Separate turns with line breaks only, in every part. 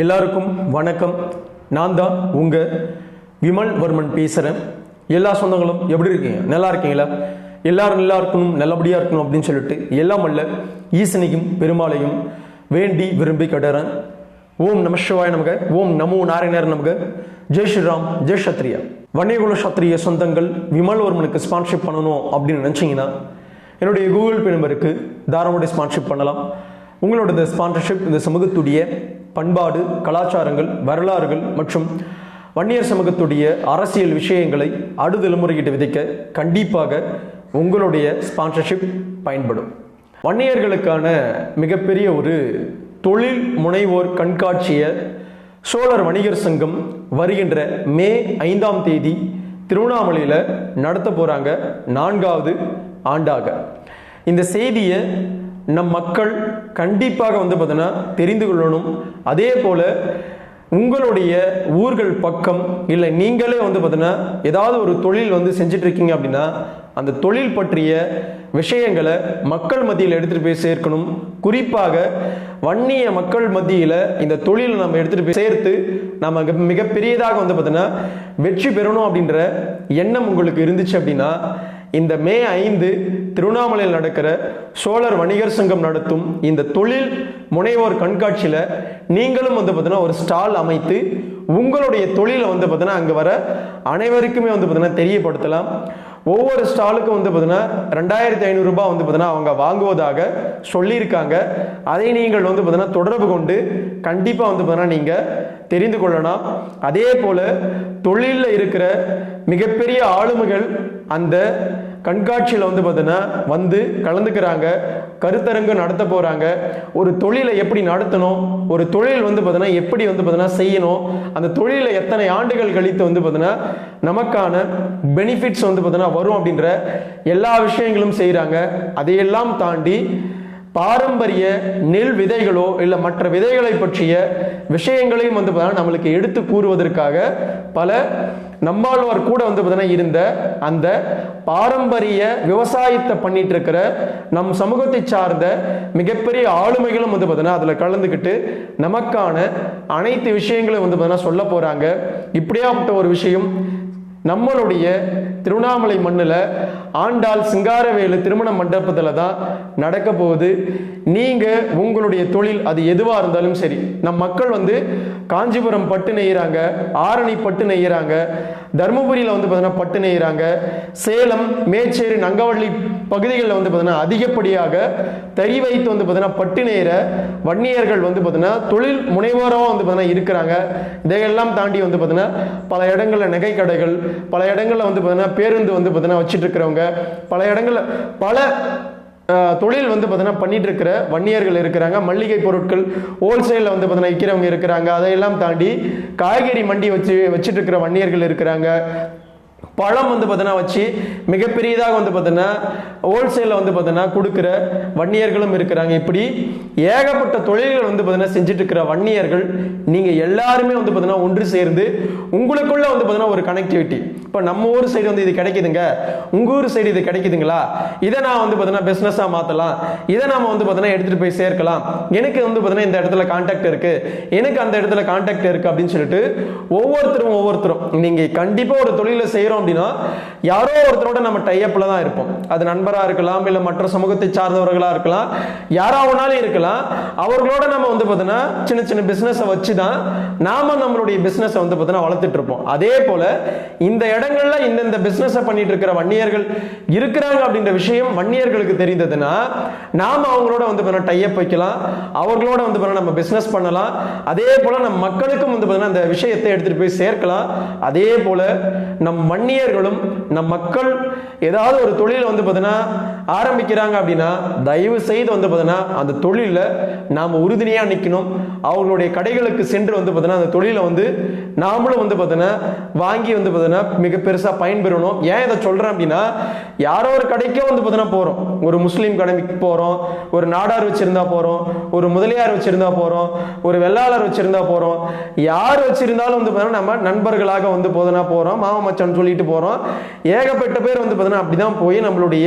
எல்லாருக்கும் வணக்கம் நான் தான் உங்கள் விமல் வர்மன் பேசுகிறேன் எல்லா சொந்தங்களும் எப்படி இருக்கீங்க நல்லா இருக்கீங்களா எல்லாரும் நல்லா இருக்கணும் நல்லபடியாக இருக்கணும் அப்படின்னு சொல்லிட்டு எல்லாம் அல்ல ஈசனையும் பெருமாளையும் வேண்டி விரும்பி கட்டுறேன் ஓம் நம சிவாய நமக ஓம் நமோ நாராயணர் நமக ஜெய் ஸ்ரீராம் ஜெய் சத்ரியா வன்னியகுல சத்திரிய சொந்தங்கள் விமல் வர்மனுக்கு ஸ்பான்ஷிப் பண்ணணும் அப்படின்னு நினச்சிங்கன்னா என்னுடைய கூகுள் பே நம்பருக்கு தாராளமாக ஸ்பான்ஷிப் பண்ணலாம் உங்களோட இந்த ஸ்பான்சர்ஷிப் இந்த சமூகத்துடைய பண்பாடு கலாச்சாரங்கள் வரலாறுகள் மற்றும் வன்னியர் சமூகத்துடைய அரசியல் விஷயங்களை அடுதலைமுறையிட்டு விதைக்க கண்டிப்பாக உங்களுடைய ஸ்பான்சர்ஷிப் பயன்படும் வன்னியர்களுக்கான மிகப்பெரிய ஒரு தொழில் முனைவோர் கண்காட்சியை சோழர் வணிகர் சங்கம் வருகின்ற மே ஐந்தாம் தேதி திருவண்ணாமலையில் நடத்த போகிறாங்க நான்காவது ஆண்டாக இந்த செய்தியை நம் மக்கள் கண்டிப்பாக வந்து பார்த்தோன்னா தெரிந்து கொள்ளணும் அதே போல் உங்களுடைய ஊர்கள் பக்கம் இல்லை நீங்களே வந்து பார்த்தீங்கன்னா ஏதாவது ஒரு தொழில் வந்து செஞ்சிட்ருக்கீங்க அப்படின்னா அந்த தொழில் பற்றிய விஷயங்களை மக்கள் மத்தியில் எடுத்துகிட்டு போய் சேர்க்கணும் குறிப்பாக வன்னிய மக்கள் மத்தியில் இந்த தொழில் நம்ம எடுத்துகிட்டு போய் சேர்த்து நம்ம மிகப்பெரியதாக வந்து பார்த்தீங்கன்னா வெற்றி பெறணும் அப்படின்ற எண்ணம் உங்களுக்கு இருந்துச்சு அப்படின்னா இந்த மே ஐந்து திருவண்ணாமலையில் நடக்கிற சோழர் வணிகர் சங்கம் நடத்தும் இந்த தொழில் முனைவோர் கண்காட்சியில் நீங்களும் வந்து பார்த்தீங்கன்னா ஒரு ஸ்டால் அமைத்து உங்களுடைய தொழிலை வந்து பார்த்தீங்கன்னா அங்கே வர அனைவருக்குமே வந்து பார்த்தீங்கன்னா தெரியப்படுத்தலாம் ஒவ்வொரு ஸ்டாலுக்கும் வந்து பார்த்தீங்கன்னா ரெண்டாயிரத்தி ஐநூறுரூபா வந்து பார்த்தீங்கன்னா அவங்க வாங்குவதாக சொல்லியிருக்காங்க அதை நீங்கள் வந்து பார்த்தீங்கன்னா தொடர்பு கொண்டு கண்டிப்பாக வந்து பார்த்தீங்கன்னா நீங்கள் தெரிந்து கொள்ளலாம் அதே போல் தொழிலில் இருக்கிற மிகப்பெரிய ஆளுமைகள் அந்த கண்காட்சியில் வந்து பார்த்தீங்கன்னா வந்து கலந்துக்கிறாங்க கருத்தரங்கு நடத்த போகிறாங்க ஒரு தொழிலை எப்படி நடத்தணும் ஒரு தொழில் வந்து பார்த்தீங்கன்னா எப்படி வந்து பார்த்தீங்கன்னா செய்யணும் அந்த தொழிலை எத்தனை ஆண்டுகள் கழித்து வந்து பார்த்தீங்கன்னா நமக்கான பெனிஃபிட்ஸ் வந்து பார்த்தீங்கன்னா வரும் அப்படின்ற எல்லா விஷயங்களும் செய்கிறாங்க அதையெல்லாம் தாண்டி பாரம்பரிய நெல் விதைகளோ இல்லை மற்ற விதைகளை பற்றிய விஷயங்களையும் வந்து பார்த்தீங்கன்னா நம்மளுக்கு எடுத்து கூறுவதற்காக பல நம்மாழ்வார் கூட வந்து பார்த்தீங்கன்னா இருந்த அந்த பாரம்பரிய விவசாயத்தை பண்ணிட்டு இருக்கிற நம் சமூகத்தை சார்ந்த மிகப்பெரிய ஆளுமைகளும் வந்து பார்த்தீங்கன்னா அதில் கலந்துக்கிட்டு நமக்கான அனைத்து விஷயங்களும் வந்து பார்த்தீங்கன்னா சொல்ல போகிறாங்க இப்படியாப்பட்ட ஒரு விஷயம் நம்மளுடைய திருவண்ணாமலை மண்ணில் ஆண்டாள் சிங்காரவேலு திருமண மண்டபத்தில் தான் நடக்க போகுது நீங்கள் உங்களுடைய தொழில் அது எதுவாக இருந்தாலும் சரி நம் மக்கள் வந்து காஞ்சிபுரம் பட்டு நெய்கிறாங்க ஆரணி பட்டு நெய்கிறாங்க தருமபுரியில் வந்து பார்த்தீங்கன்னா பட்டு நெய்கிறாங்க சேலம் மேச்சேரி நங்கவள்ளி பகுதிகளில் வந்து பார்த்தீங்கன்னா அதிகப்படியாக தறி வைத்து வந்து பார்த்தீங்கன்னா பட்டு நெய்கிற வன்னியர்கள் வந்து பார்த்தீங்கன்னா தொழில் முனைவோராக வந்து பார்த்தீங்கன்னா இருக்கிறாங்க இதையெல்லாம் தாண்டி வந்து பார்த்தீங்கன்னா பல இடங்களில் நகை கடைகள் பல இடங்களில் வந்து பார்த்தீங்கன்னா பேருந்து வந்து பார்த்தீங்கன்னா வச்சுட்டு இருக்கிறவங்க பல இடங்களில் பல தொழில் வந்து பார்த்தீங்கன்னா பண்ணிட்டு இருக்கிற வன்னியர்கள் இருக்கிறாங்க மல்லிகை பொருட்கள் ஹோல்சேலில் வந்து பார்த்தீங்கன்னா விற்கிறவங்க இருக்கிறாங்க அதையெல்லாம் தாண்டி காய்கறி மண்டி வச்சு வச்சுட்டு இருக்கிற வன்னியர்கள் இருக்கிறாங்க பழம் வந்து பார்த்தீங்கன்னா வச்சு மிகப்பெரியதாக வந்து பார்த்தீங்கன்னா ஹோல்சேலில் வந்து பார்த்தீங்கன்னா கொடுக்குற வன்னியர்களும் இருக்கிறாங்க இப்படி ஏகப்பட்ட தொழில்கள் வந்து பார்த்தீங்கன்னா செஞ்சுட்டு இருக்கிற வன்னியர்கள் நீங்கள் எல்லாருமே வந்து பார்த்தீங்கன்னா ஒன்று சேர்ந்து உங்களுக்குள்ளே வந்து பார்த்தீங்கன்னா ஒரு கனெக்டிவிட்டி இப்போ நம்ம ஊர் சைடு வந்து இது கிடைக்குதுங்க உங்கள் ஊர் சைடு இது கிடைக்குதுங்களா இதை நான் வந்து பார்த்தீங்கன்னா பிஸ்னஸாக மாற்றலாம் இதை நம்ம வந்து பார்த்தீங்கன்னா எடுத்துகிட்டு போய் சேர்க்கலாம் எனக்கு வந்து பார்த்தீங்கன்னா இந்த இடத்துல காண்டாக்ட் இருக்குது எனக்கு அந்த இடத்துல காண்டாக்ட் இருக்குது அப்படின்னு சொல்லிட்டு ஒவ்வொருத்தரும் ஒவ்வொருத்தரும் நீங்கள் கண்டிப்பாக ஒரு தொழிலை செய்கிறோம் அப்படின்னா யாரோ ஒருத்தரோட நம்ம டைப்பில் தான் இருப்போம் அது நண்பராக இருக்கலாம் இல்லை மற்ற சமூகத்தை சார்ந்தவர்களாக இருக்கலாம் யாராவனாலும் இருக்கலாம் அவர்களோட நம்ம வந்து பார்த்தீங்கன்னா சின்ன சின்ன பிஸ்னஸை வச்சு தான் நாம நம்மளுடைய பிஸ்னஸை வந்து பார்த்தீங்கன்னா வளர்த்துட்டு இருப்போம் அதே போல இந்த இடம் இடங்கள்ல இந்தந்த பிசினஸை பண்ணிட்டு இருக்கிற வன்னியர்கள் இருக்கிறாங்க அப்படின்ற விஷயம் வன்னியர்களுக்கு தெரிந்ததுன்னா நாம் அவங்களோட வந்து பார்த்தீங்கன்னா டைப் வைக்கலாம் அவர்களோட வந்து பார்த்தீங்கன்னா நம்ம பிஸ்னஸ் பண்ணலாம் அதே போல் நம்ம மக்களுக்கும் வந்து பார்த்தீங்கன்னா அந்த விஷயத்தை எடுத்துகிட்டு போய் சேர்க்கலாம் அதே போல நம் மன்னியர்களும் நம் மக்கள் ஏதாவது ஒரு தொழிலை வந்து பார்த்தீங்கன்னா ஆரம்பிக்கிறாங்க அப்படின்னா தயவு செய்து வந்து பார்த்தீங்கன்னா அந்த தொழிலில் நாம் உறுதுணையாக நிற்கணும் அவங்களுடைய கடைகளுக்கு சென்று வந்து பார்த்தீங்கன்னா அந்த தொழிலை வந்து நாமளும் வந்து பார்த்தீங்கன்னா வாங்கி வந்து பார்த்தீங்கன்னா மிக பெருசாக பயன்பெறணும் ஏன் இதை சொல்கிறேன் அப்படின்னா யாரோ ஒரு கடைக்கே வந்து பார்த்தீங்கன்னா போகிறோம் ஒரு முஸ்லீம் கடமைக்கு போகிறோம் ஒரு நாடார் வச்சுருந்தா போகிறோம் ஒரு முதலியார் வச்சுருந்தா போகிறோம் ஒரு வெள்ளாளர் வச்சுருந்தா போகிறோம் யார் வச்சுருந்தாலும் வந்து பார்த்தீங்கன்னா நம்ம நண்பர்களாக வந்து போதுனா போகிறோம் மாமச்சான்னு சொல்லிட்டு போகிறோம் ஏகப்பட்ட பேர் வந்து பார்த்தீங்கன்னா அப்படி தான் போய் நம்மளுடைய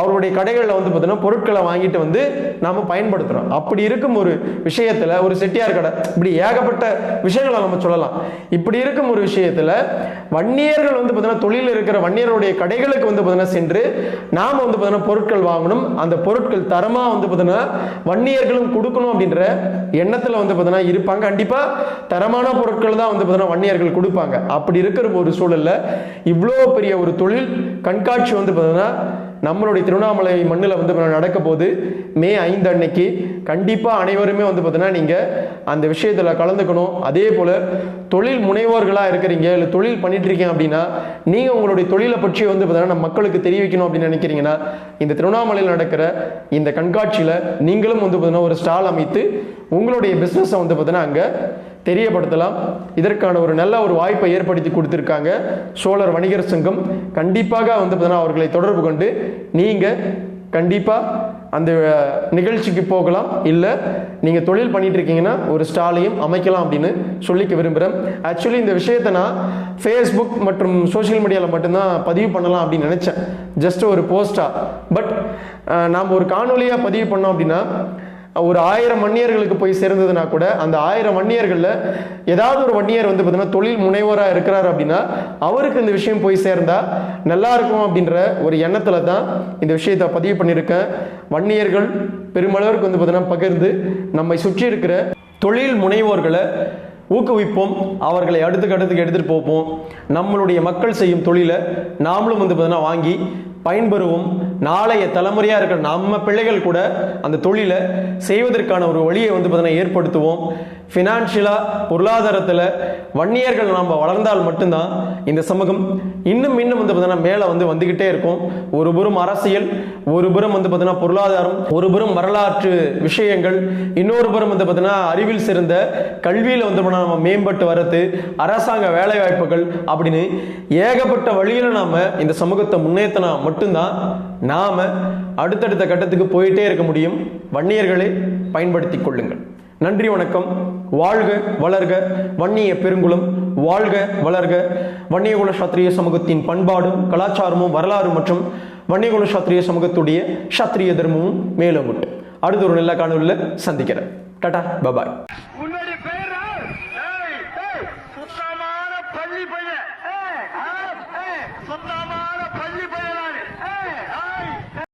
அவருடைய கடைகளில் வந்து பார்த்தீங்கன்னா பொருட்களை வாங்கிட்டு வந்து நாம் பயன்படுத்துகிறோம் அப்படி இருக்கும் ஒரு விஷயத்தில் ஒரு செட்டியார் கடை இப்படி ஏகப்பட்ட விஷயங்களை நம்ம சொல்லலாம் இப்படி இருக்கும் ஒரு விஷயத்தில் வன்னியர்கள் வந்து பார்த்தீங்கன்னா தொழில் இருக்கிற வன்னியருடைய கடைகளுக்கு வந்து பார்த்தீங்கன்னா சென்று நாம் வந்து பார்த்தீங்கன்னா பொருட்கள் பொருட்கள் வாங்கணும் அந்த பொருட்கள் தரமாக வந்து பார்த்தீங்கன்னா வன்னியர்களும் கொடுக்கணும் அப்படின்ற எண்ணத்தில் வந்து பார்த்தீங்கன்னா இருப்பாங்க கண்டிப்பாக தரமான பொருட்கள் தான் வந்து பார்த்தீங்கன்னா வன்னியர்கள் கொடுப்பாங்க அப்படி இருக்கிற ஒரு சூழலில் இவ்வளோ பெரிய ஒரு தொழில் கண்காட்சி வந்து பார்த்தீங்கன்னா நம்மளுடைய திருவண்ணாமலை மண்ணில் வந்து நடக்க போது மே ஐந்து அன்னைக்கு கண்டிப்பாக அனைவருமே வந்து பார்த்தீங்கன்னா நீங்கள் அந்த விஷயத்தில் கலந்துக்கணும் அதே போல் தொழில் முனைவோர்களாக இருக்கிறீங்க இல்லை தொழில் பண்ணிட்டுருக்கீங்க அப்படின்னா நீங்கள் உங்களுடைய தொழிலை பற்றி வந்து பார்த்தீங்கன்னா நம்ம மக்களுக்கு தெரிவிக்கணும் அப்படின்னு நினைக்கிறீங்கன்னா இந்த திருவண்ணாமலையில் நடக்கிற இந்த கண்காட்சியில் நீங்களும் வந்து பார்த்தீங்கன்னா ஒரு ஸ்டால் அமைத்து உங்களுடைய பிஸ்னஸை வந்து பார்த்தீங்கன்னா அங்கே தெரியப்படுத்தலாம் இதற்கான ஒரு நல்ல ஒரு வாய்ப்பை ஏற்படுத்தி கொடுத்துருக்காங்க சோழர் வணிகர் சங்கம் கண்டிப்பாக வந்து பார்த்தீங்கன்னா அவர்களை தொடர்பு கொண்டு நீங்கள் கண்டிப்பாக அந்த நிகழ்ச்சிக்கு போகலாம் இல்லை நீங்கள் தொழில் பண்ணிட்டு இருக்கீங்கன்னா ஒரு ஸ்டாலையும் அமைக்கலாம் அப்படின்னு சொல்லிக்க விரும்புகிறேன் ஆக்சுவலி இந்த விஷயத்தை நான் ஃபேஸ்புக் மற்றும் சோஷியல் மீடியாவில் மட்டும்தான் பதிவு பண்ணலாம் அப்படின்னு நினச்சேன் ஜஸ்ட் ஒரு போஸ்ட்டாக பட் நாம் ஒரு காணொலியாக பதிவு பண்ணோம் அப்படின்னா ஒரு ஆயிரம் வன்னியர்களுக்கு போய் சேர்ந்ததுன்னா கூட அந்த ஆயிரம் வன்னியர்களில் ஏதாவது ஒரு வன்னியர் வந்து பார்த்தீங்கன்னா தொழில் முனைவோராக இருக்கிறார் அப்படின்னா அவருக்கு இந்த விஷயம் போய் சேர்ந்தா நல்லா இருக்கும் அப்படின்ற ஒரு எண்ணத்தில் தான் இந்த விஷயத்தை பதிவு பண்ணியிருக்கேன் வன்னியர்கள் பெருமளவிற்கு வந்து பார்த்தீங்கன்னா பகிர்ந்து நம்மை சுற்றி இருக்கிற தொழில் முனைவோர்களை ஊக்குவிப்போம் அவர்களை அடுத்துக்கு அடுத்துக்கு எடுத்துகிட்டு போப்போம் நம்மளுடைய மக்கள் செய்யும் தொழிலை நாமளும் வந்து பார்த்தீங்கன்னா வாங்கி பயன்பெறுவோம் நாளைய தலைமுறையாக இருக்கிற நம்ம பிள்ளைகள் கூட அந்த தொழிலை செய்வதற்கான ஒரு வழியை வந்து பார்த்தீங்கன்னா ஏற்படுத்துவோம் ஃபினான்ஷியலாக பொருளாதாரத்தில் வன்னியர்கள் நாம் வளர்ந்தால் மட்டும்தான் இந்த சமூகம் இன்னும் இன்னும் வந்து பார்த்தீங்கன்னா மேலே வந்து வந்துக்கிட்டே இருக்கும் ஒரு புறம் அரசியல் ஒரு புறம் வந்து பார்த்தீங்கன்னா பொருளாதாரம் ஒரு புறம் வரலாற்று விஷயங்கள் இன்னொரு புறம் வந்து பார்த்தீங்கன்னா அறிவில் சிறந்த கல்வியில் வந்து நம்ம மேம்பட்டு வரது அரசாங்க வேலை வாய்ப்புகள் அப்படின்னு ஏகப்பட்ட வழியில் நாம் இந்த சமூகத்தை முன்னேற்றினா மட்டும்தான் நாம் அடுத்தடுத்த கட்டத்துக்கு போயிட்டே இருக்க முடியும் வன்னியர்களை பயன்படுத்தி கொள்ளுங்கள் நன்றி வணக்கம் வாழ்க வளர்க வன்னிய பெருங்குளம் வாழ்க வளர்க வன்னியகுல சத்திரிய சமூகத்தின் பண்பாடும் கலாச்சாரமும் வரலாறு மற்றும் வன்னியகுல சத்திரிய சமூகத்துடைய சத்திரிய தர்மமும் மேலும் உண்டு அடுத்த ஒரு நல்ல காணொலியில் சந்திக்கிறேன் டாடா பபாய்